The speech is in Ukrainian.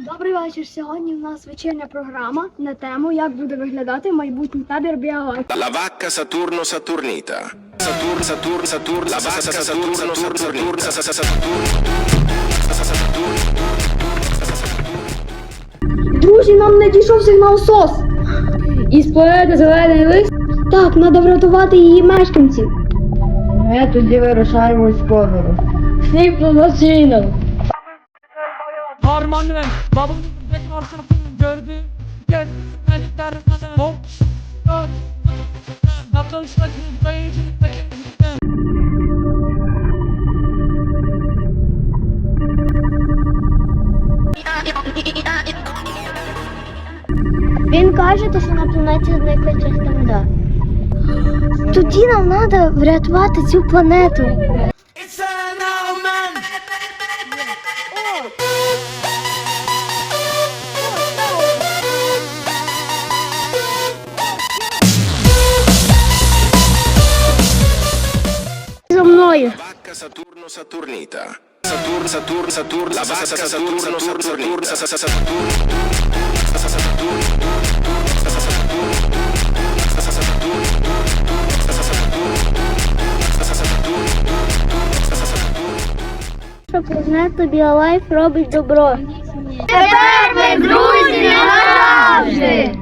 Добрий вечір. Сьогодні в нас вечірня програма на тему, як буде виглядати майбутній табір біогалактики. La vacca Saturno Saturnita. Saturn, Saturn, Saturn, la vacca Saturno Saturnita. Друзі, нам надійшов сигнал СОС. Із планети Зелений лист? Так, треба врятувати її мешканців. Ми тоді вирушаємо з подорож. Світло на. Harmanlı babamın benim arkasını gördü. Gel, melekler bana hop. Gör. Yaklaşmak bayıcı. Він каже, що на планеті зникла чиста вода. Тоді нам треба врятувати цю планету. За мною. Vacca Saturno Saturnita. Saturn, Saturn, Saturn, la vacca Saturno Saturnita. Saturn. Що планета Біолайф робить добро. Тепер ми друзі назавжди!